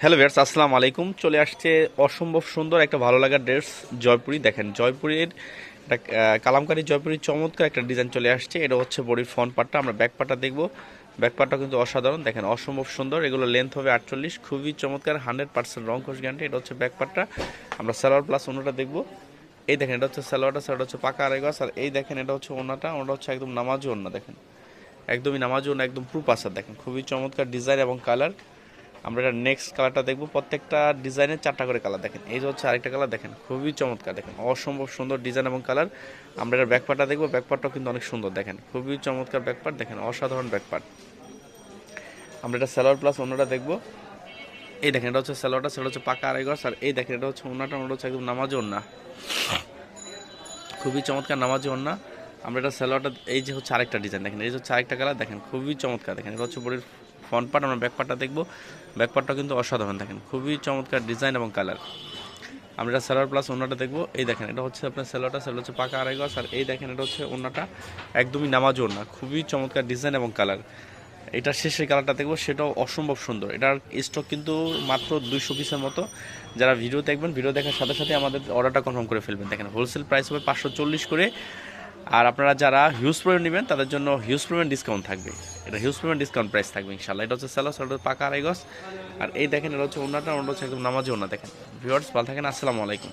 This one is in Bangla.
হ্যালো ভিয়ার্স আসসালামু আলাইকুম। চলে আসছে অসম্ভব সুন্দর একটা ভালো লাগার ড্রেস জয়পুরি। দেখেন, জয়পুরের একটা কালামকারী জয়পুরি চমৎকার একটা ডিজাইন চলে আসছে। এটা হচ্ছে বডির ফ্রন্ট পার্টটা, আমরা ব্যাক পার্টটা দেখব। ব্যাক পার্টটা কিন্তু অসাধারণ। দেখেন, অসম্ভব সুন্দর। এগুলো লেন্থ হবে আটচল্লিশ, খুবই চমৎকার হান্ড্রেড পার্সেন্ট রং কোষ গ্যারান্টি এটা হচ্ছে ব্যাক পার্টটা। আমরা সালোয়ার প্লাস অন্যটা দেখব। এই দেখেন, এটা হচ্ছে সালোয়ারটা সালোয়ার হচ্ছে পাকা আড়াই আর এই দেখেন, এটা হচ্ছে ওনাটা ওটা হচ্ছে একদম নামাজও ওনা দেখেন। একদমই নামাজও ওনা একদম প্রুপ আসার দেখেন। খুবই চমৎকার ডিজাইন এবং কালার। আমরা এটা নেক্সট কালারটা দেখব। প্রত্যেকটা ডিজাইনের চারটা করে কালার দেখেন। এই যে হচ্ছে আরেকটা কালার দেখেন, খুবই চমৎকার দেখেন। অসম্ভব সুন্দর ডিজাইন এবং কালার আমরা এটা ব্যাকপার্টটা দেখব ব্যাকপার্টটাও কিন্তু অনেক সুন্দর দেখেন। খুবই চমৎকার ব্যাকপার্ট দেখেন, অসাধারণ ব্যাকপার্ট আমরা এটা সালোয়ার প্লাস অন্যটা দেখব। এই দেখেন, এটা হচ্ছে সালোয়ারটা সেটা হচ্ছে পাকা আড়াই গজ। আর এই দেখেন, এটা হচ্ছে অন্যটা অন্যটা হচ্ছে একদম নামাজ ওন্না খুবই চমৎকার নামাজ ওন্না আমরা এটা সালোয়ারটা এই যে হচ্ছে আরেকটা ডিজাইন দেখেন। এই যে হচ্ছে আরেকটা কালার দেখেন, খুবই চমৎকার দেখেন। এটা হচ্ছে বডির ফ্রন্ট পার্ট আমরা ব্যাক পার্টটা দেখব। ব্যাক পার্টটা কিন্তু অসাধারণ, দেখেন। খুবই চমৎকার ডিজাইন এবং কালার আমরা এটা সালোয়ার প্লাস অন্যটা দেখব। এই দেখেন, এটা হচ্ছে আপনার সালোয়ারটা সেটা হচ্ছে পাকা আড়াই গজ। আর এই দেখেন, এটা হচ্ছে অন্যটা একদমই নামাজ ওন্না খুবই চমৎকার ডিজাইন এবং কালার এটা শেষের কালারটা দেখব, সেটাও অসম্ভব সুন্দর। এটার স্টক কিন্তু মাত্র দুইশো পিসের মতো। যারা ভিডিও দেখবেন ভিডিও দেখার সাথে সাথে আমাদের অর্ডারটা কনফার্ম করে ফেলবেন। দেখেন হোলসেল প্রাইস হবে পাঁচশো চল্লিশ করে। আর আপনারা যারা হিউজ পরিমাণ নেবেন, তাদের জন্য হিউজ পরিমাণ ডিসকাউন্ট থাকবে। এটা হিউজ পরিমাণ ডিসকাউন্ট প্রাইস থাকবে ইনশাল্লাহ এটা হচ্ছে স্যালাস ওটা পাকা আড়াই গছ আর এই দেখেন, এটা হচ্ছে অন্যটা অন্য হচ্ছে একদম নামাজি অন্য দেখেন। ভিউয়ার্স ভালো থাকেন, আসসালামু আলাইকুম।